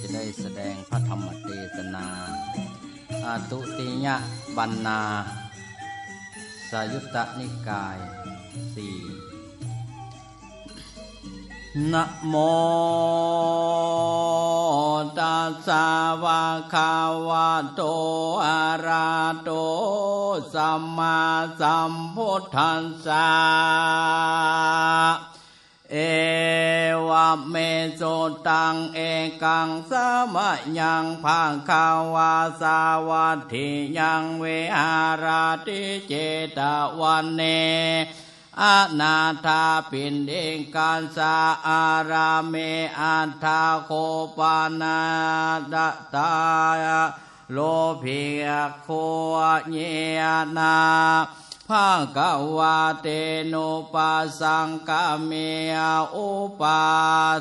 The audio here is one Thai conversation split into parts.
จะได้แสดงพระธรรมเทศนาอาตุติยะบรรณา สายุตตนิกายสี่นะโมตัสสะวะคะวะโตอะระโตสัมมาสัมพุทธัสสะ เอวเมโสตังเอกังสมะยังพังคาวาสาวัตถิยังเวหาราติเจตวันเนอนาถาปินเดงการสาอาราเมอัตถาโคปานาดตาโลภิยโคเยนา ภาควาเตโนปัสสังกาเมอุปา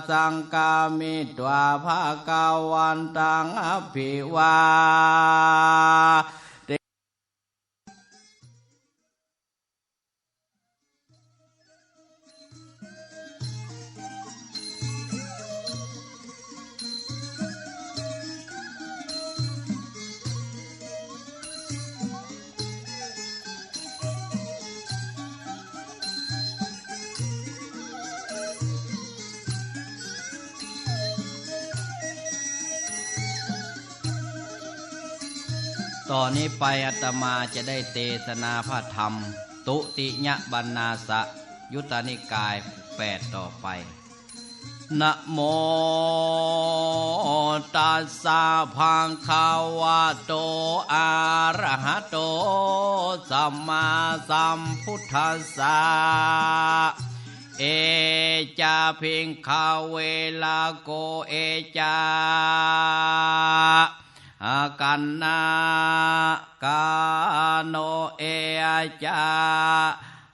สังกามิตวาภาควันตังอภิวา ต่อนนี้ไปอาตมาจะได้เทศนาพระธรรม ตุติยบรรณาสะ ยุตตนิกายแปดต่อไปนะโมตัสสะพังคาวะโตอะระหะโต สัมมาสัมพุทธัสสะเอจาพิงคาเวลาโกเอจา อากันนากาโนเอาจา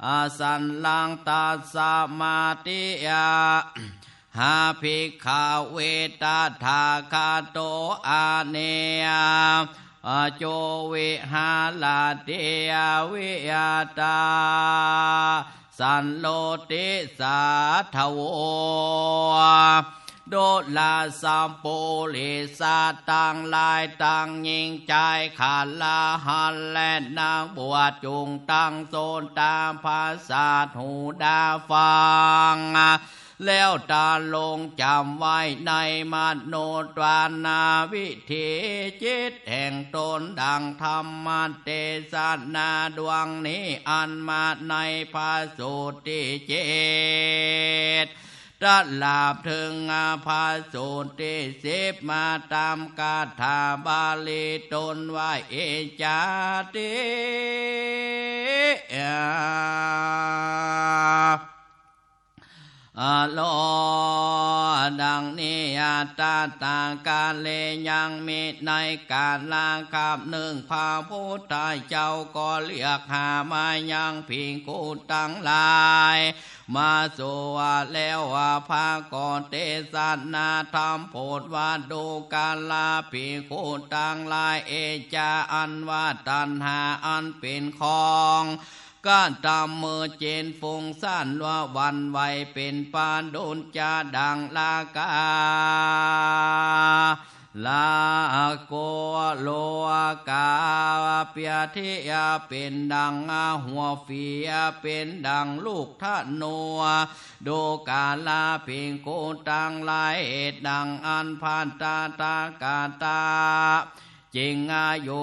อาสันลังตัสมาติยาหาภิกขาเวตาทาคาโตอาเนยโจวิหาลาเตียวิยาตา สันโลติสาทโว โดลาสัมโปลิสาตังลายตังยิงใจขาดลาหันและนางบวชจุงตังโซนตามภาษาหูดาฟังแล้วตาลงจำไว้ในมโนตวานาวิธีจิตแห่งตนดังธรรมเตสนาดวงนี้อันมาในพาสุติเจต ตลาบถึงอาภาสูตรที่สิบมาตามกาถาบาลีตนว่าเอจาติ โลดังนี้อาตาตากาเลยังมีในการลาขับหนึ่งพาพุทธเจ้าก็เรียกหามายังพิงกูตั้งลาย มาสู่ว่าแล้วว่าพากอนเตสันนาธรรมโพดว่าดูกาลาปีคูตั้งลายเอจาอันว่าตันหาอันเป็นของ ก้านตามมือเจนฟงสั้นว่าวันไหวเป็นปานโดนจาดังลากาลาโกโลกาเปียทิยาเป็นดังหัวฝีเป็นดังลูกทะนัวโดกาลาเพียงโกตังลายเอ็ดดังอันผ่านตาตากาตา จิงอายุ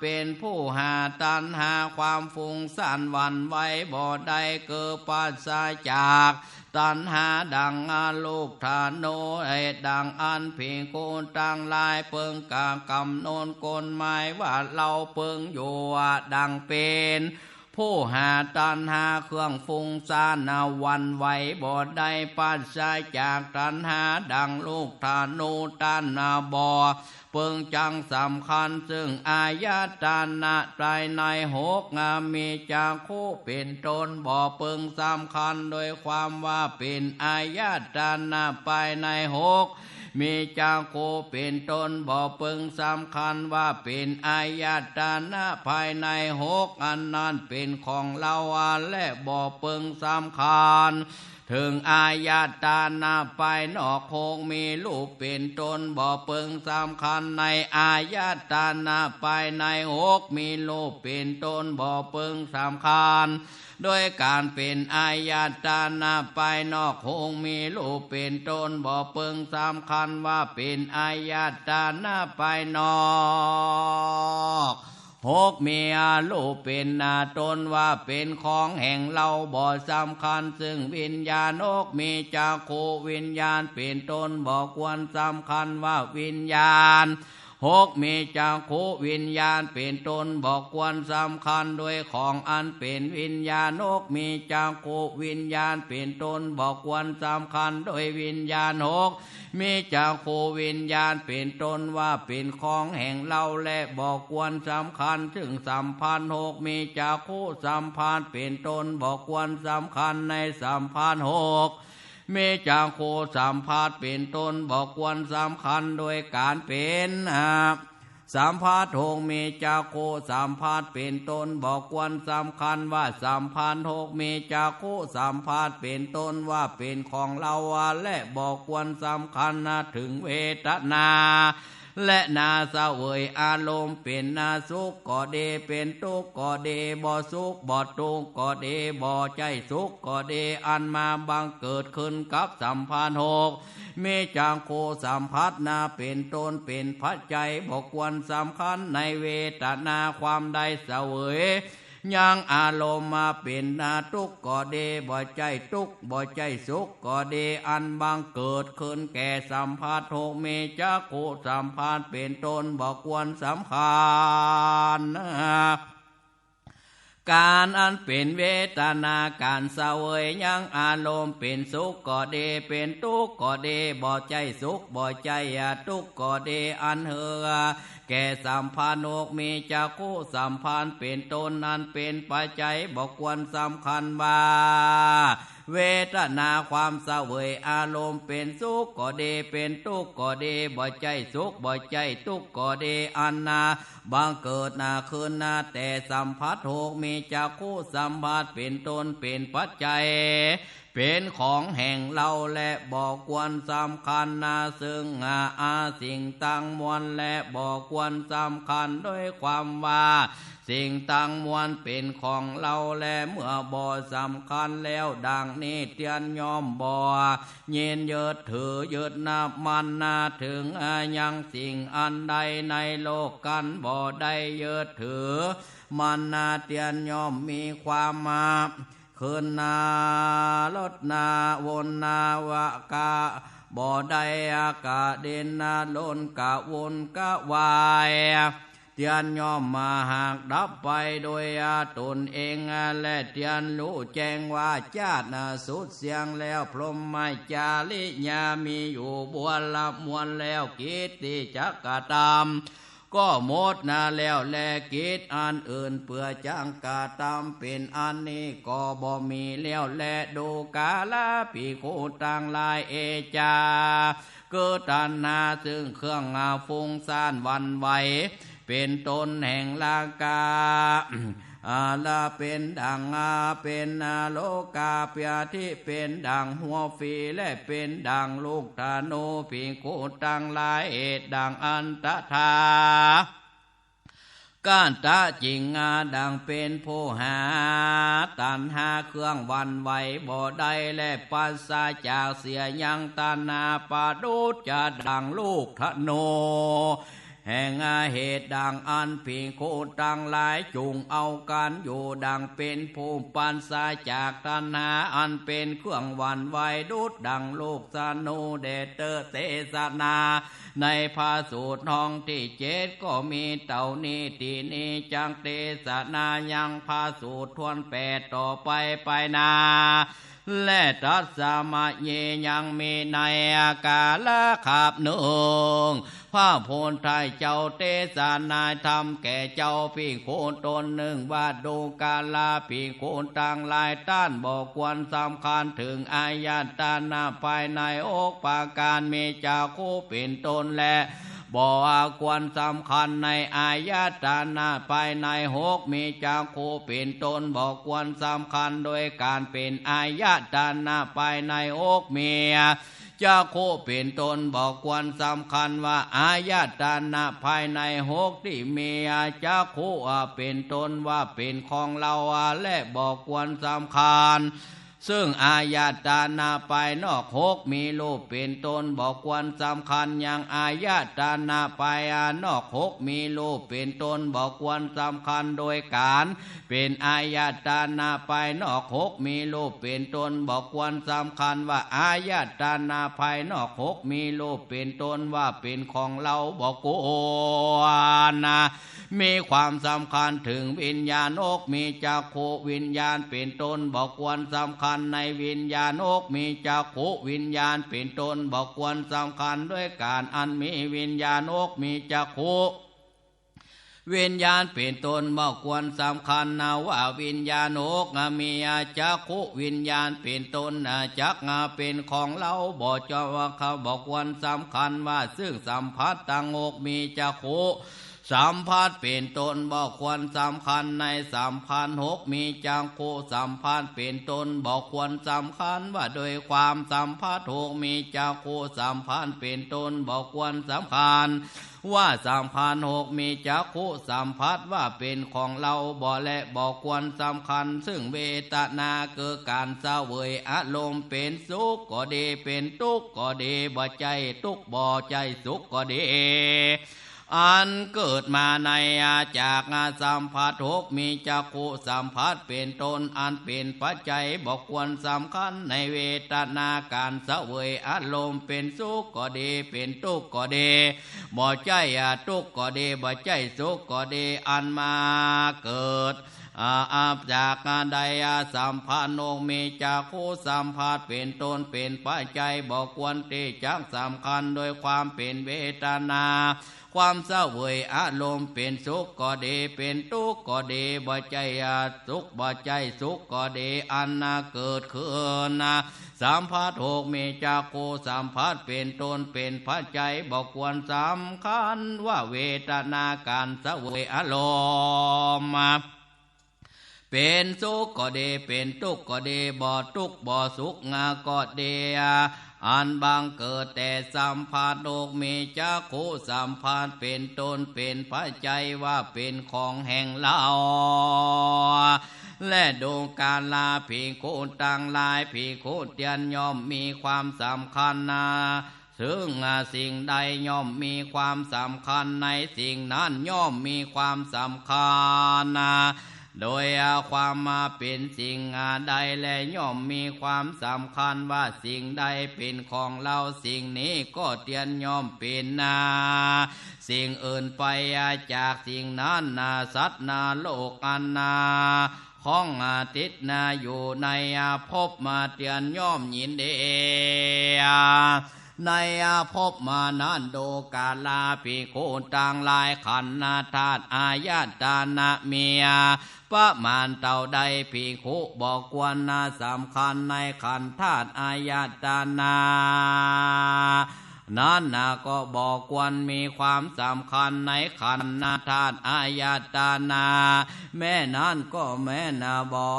เป็นผู้หาตันหาความฟุ้งซ่านวันไหวบ่ได้เกิดปัสสาจาก ตันหาดังอาลูกธาโนเอดดังอันเพียงโกนตังลายเปิงกากำโนนกลหมายว่าเราเปิงอยู่ดังเป็นผู้หาตันหาเครื่องฟุงซานนาวันไหวบ่ได้ปัสสาจากตันหาดังลูกธานูตันนาบอ เปิงจังสำคัญซึ่งอายตานะใจในหกงามมีจาคู่เป็นตนบ่เปิงสำคัญโดยความว่าเป็นอายตานะไปในหกมีจาโคเป็นตนบ่เปิงสำคัญว่าเป็นอายตานะภายในหกอันนั้นเป็นของเราและบ่เปิงสำคัญ ถึงอายาตานาไปนอกคงมีลูกเป็นตนบ่เปิงสำคัญในอายาตานาไปในหกมีลูกเป็นตนบ่เปิงสำคัญด้วยการเป็นอายาตานาไปนอกคงมีลูกเป็นตนบ่เปิงสำคัญว่าเป็นอายาตานาไปนอก หกเมียลูกเป็นนาตนว่าเป็นของแห่งเราบ่สำคัญ ซึ่งวิญญาณกมีจากโควิญญาณเป็นตนบ่ควรสำคัญว่าวิญญาณ หกมีจากโควิญญาณเป็นตนบอกควรสำคัญโดยของอันเป็นวิญญาณกมีจากโควิญญาณเป็นตนบอกควรสำคัญโดยวิญญาณหกมีจากโควิญญาณเป็นตนว่าเป็นของแห่งเราและบอกควรสำคัญถึงสัมพันธ์หกมีจากโคสัมพันธ์เป็นตนบอกควรสำคัญในสัมพันธ์หก เมจาโคสัมภาษเป็นตนบอกควรสำคัญโดยการเป็นหาสามภาษโงเมจาโคสามพาดเป็นตนบอกควรสำคัญว่าสามพันธ์หกเมจาโคสามพาดเป็นตนว่าเป็นของเราและบอกควรสำคัญนะถึงเวทนา และนาเสวยอารมณ์เป็นนาสุขก็เดเป็นทุกข์ก็เดบ่สุขบ่ทุกข์ก็เดบ่ใจสุขก็เดอันมาบังเกิดขึ้นกับสัมพันธ์หกเมจางโคสัมพัทนาเป็นตนเป็นพระใจบอกควรสำคัญในเวทนาความใดเสวย ยังอารมณ์มาเป็นนาทุกข์ก็เดบ่ใจทุกข์บ่ใจสุขก็เดอันบังเกิดขึ้นแก่สัมภาษโทเมจักโคสัมภาษเป็นตนบอกควรสำคัญการอันเป็นเวทนาการเสวยยังอารมณ์เป็นสุขก็เดเป็นทุกข์ก็เดบ่ใจสุขบ่ใจทุกข์ก็เดอันเหือ แก่สัมพันธ์อกมีจักคูสัมพันธ์เป็นตนนั้นเป็นปัจจัยบอกควรสำคัญว่า เวทนาความเสวยอารมณ์เป็นสุขก็เดเป็นทุกข์ก็เดบ่ใจสุขบ่ใจทุกข์ก็เดอันนาบางเกิดนาคืนนาแต่สัมผัสหกมีจักคู่สัมผัสเป็นตนเป็นปัจจัยเป็นของแห่งเราและบอกควรสำคัญนาซึ่งอาอาสิ่งตั้งมวลและบอกควรสำคัญด้วยความว่า สิ่งตั้งมวลเป็นของเราและเมื่อบ่สำคัญแล้วดังนี้เตียนยอมบ่เย็นเยิดถือเยิดนับมันนาถึงอายังสิ่งอันใดในโลกกันบ่ได้เยิดถือ มันนาเตียนยอมมีความมาคืนนาลดนาวนนาวะกาบ่ได้อากาเด่นนาลนกะวนกะวาย เตียนยอมมาหากดับไปโดยอาตนเองและเตียนรู้แจ้งว่าจาตินาสุดเสียงแล้วพรหมไม่จาริญามีอยู่บวนละมวลแล้วกิตติจักกะตามก็หมดนาแล้วแลกิจอันอื่นเพื่อจังกาตามเป็นอันนี้ก็บ่มีแล้วแลดูกาลาปีโคตังลายเอจาเกิดตันนาซึ่งเครื่องอาฟุงซ่านวันไหว เป็นตนแห่งลากาอาลาเป็นดังอาเป็นอาโลกาเปียที่เป็นดังหัวฟีและเป็นดังลูกธนูปีกูตังลายเอดดังอันตะทาก้านตะจิงอาดังเป็นผู้หา ตันหาเครื่องวันไหวบ่ได้และปัสสาจากเสียยังตานาปาดุจจะดังลูกธโน แห่งอาเหตุดังอันพิงโคตังหลายจุงเอากันอยู่ดังเป็นภูมิปันสาจากตันหาอันเป็นเครื่องวันไหวดุดดังลูกสนุเดเตอร์เตสนา ในภาสูตรห้องที่เจ็ดก็มีเต่านี้ตีนี้จังเตสนายังภาสูตรทวนแปดต่อไปไปนา และตัสสะมะเยยังมีในอากาละขับหนึ่งพระโพนไทยเจ้าเตสานายทำแก่เจ้าพี่โคนตนหนึ่งว่าดูกาลาพี่โคนต่างลายต้านบอกควรสำคัญถึงอายาตานาภายในอกปาการเมจาโคเป็นตนและ บ่ควรสำคัญในอายตนะภายในหกมีจักขุเป็นตนบ่ควรสำคัญโดยการเป็นอายตนะภายในหกเมียจักขุเป็นตนบอกควรสำคัญว่าอายตนะภายในหกที่เมียจักขุเป็นตนว่าเป็นของเราและบอกควรสำคัญ ซึ่งอายตานาภายนอกหกมีรูปเป็นตนบอกควรสำคัญอย่างอายตานาภายนอกหกมีรูปเป็นตนบอกควรสำคัญโดยการ เป็นอายตานาภายนอกหกมีรูปเป็นตนบอกควรสำคัญว่าอายตานาภายนอกหกมีรูปเป็นตนว่าเป็นของเราบอกควรนะ มีความสำคัญถึงวิญญาณอกมีจักโควิญญาณเป็นตนบอกควรสำคัญในวิญญาณอกมีจักโควิญญาณเป็นตนบอกควรสำคัญด้วยการอันมีวิญญาณอกมีจักโควิญญาณเป็นตนบอกควรสำคัญนะว่าวิญญาณอกมีจักขุวิญญาณเป็นตนจักงาเป็นของเราบอกจว่าเขาบอกควรสำคัญว่าซึ่งสัมผัสตังอกมีจักขุ สัมพัทธ์เป็นตนบอกควรสำคัญในสัมพันธ์หกมีจังโคสัมพันธ์เป็นตนบอกควรสำคัญว่าโดยความสัมพัทธ์หกมีจังโคสัมพันธ์เป็นตนบอกควรสำคัญว่าสัมพันธ์หกมีจักขุสัมพัทธ์ว่าเป็นของเราบ่และบอกควรสำคัญ ซึ่งเวทนาเกิดการเศร้าเวยอารมณ์เป็นสุขก็ดีเป็นทุกข์ก็ดีบ่ใจทุกข์บ่ใจสุขก็ดี อันเกิดมาในอาจากงาสัมผัสหกมีจักขุสัมผัสเป็นตนอันเป็นปัจจัยบอกควรสำคัญในเวทนาการเสวยอารมณ์เป็นสุขก็ดีเป็นทุกข์ก็ดีบ่ใจทุกข์ก็ดีบ่ใจสุขก็ดีอันมาเกิด อาอาจากงานใดอาสัมพันธ์งมีจากคูสัมผัสเป็นตนเป็นปัจจัยบอกควรที่จักสำคัญโดยความเป็นเวทนา ความเศร้าเวยอารมณ์เป็นสุขก็ดีเป็นทุกข์ก็ดีบ่ใจสุขบ่ใจสุขก็ดีอันนาเกิดขึ้นนะสัมผัสหกมีจากโคสัมผัสเป็นตนเป็นปัจจัยบอกควรสำคัญว่าเวทนาการเศร้าเวยอารมณ์ เป็นสุขก็ดีเป็นทุกข์ก็ดีบ่ทุกข์บ่สุขงาก็ดีอันบางเกิดแต่สัมภาษณ์โลกมีจักขุสัมภาษณ์เป็นตนเป็นพระใจว่าเป็นของแห่งเราและดูการลาผีโคต่างลายผีโคเตียนย่อมมีความสำคัญนาซึ่งสิ่งใดย่อมมีความสำคัญในสิ่งนั้นย่อมมีความสำคัญนะ โดยความมาเป็นสิ่งใดและย่อมมีความสำคัญว่าสิ่งใดเป็นของเราสิ่งนี้ก็เตียนย่อมเป็นนา สิ่งอื่นไปจากสิ่งนั้นนาสัตว์นาโลกอันนาของอาทิตย์นาอยู่ในภพมาเตียนย่อมยินเดีย ในอาภพมานันโดกาลาภิโคต่างลายขันนาธาตุอายตานะเมียประมาณเต่าใดภิกขุบอกควนนาสำคัญในขันธาตุอายตานา นั้นนาก็บอกควรมีความสำคัญในขันนาธาตุอายตานา แม่นั้นก็แม่นาบอ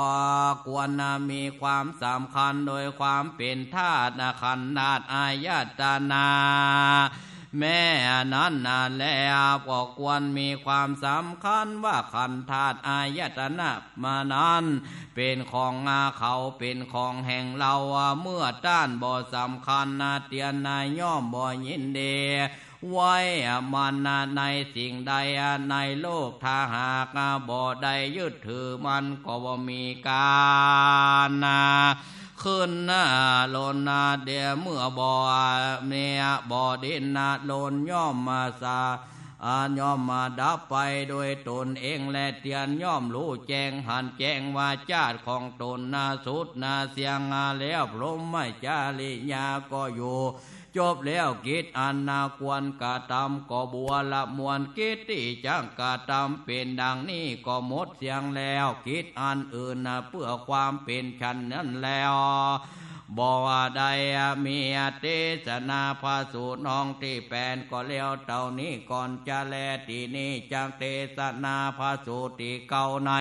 กควรนามีความสำคัญโดยความเป็นธาตุขันนาธอายตานา แม่นั้นนาแล้วก็ควรมีความสำคัญว่าขันธาตุอายตนะมานั้น เป็นของอาเขาเป็นของแห่งเราเมื่อต้านบ่สำคัญนาเตียนนายย่อมบ่ยินเดไว้มันในสิ่งใดในโลกถ้าหากบ่ได้ยึดถือมันก็บ่มีการนา ขึ้นนาลนนาเดียเมื่อบ่เมียบ่ดินนาลนย่อมมาสาอาย่อมมาดับไปโดยตนเองและเตียนย่อมรู้แจ้งหันแจ้งว่าจาติของตนนาสุดนาเสียงาแล้วพรหมไม่จาริยาก็อยู่ จบแล้วกิจอันนาควรกะทำก็บัวละมวลกิจที่จังกะทำเป็นดังนี้ก็หมดเสียงแล้วกิจอันอื่นเพื่อความเป็นชันนั้นแล้วบวไดมีเตสนาภาสูตรน้องที่แปนก็เลี้ยวเต่านี้ก่อนจะแลตีนี้จากเตสนาภาสูตรที่เก่าใน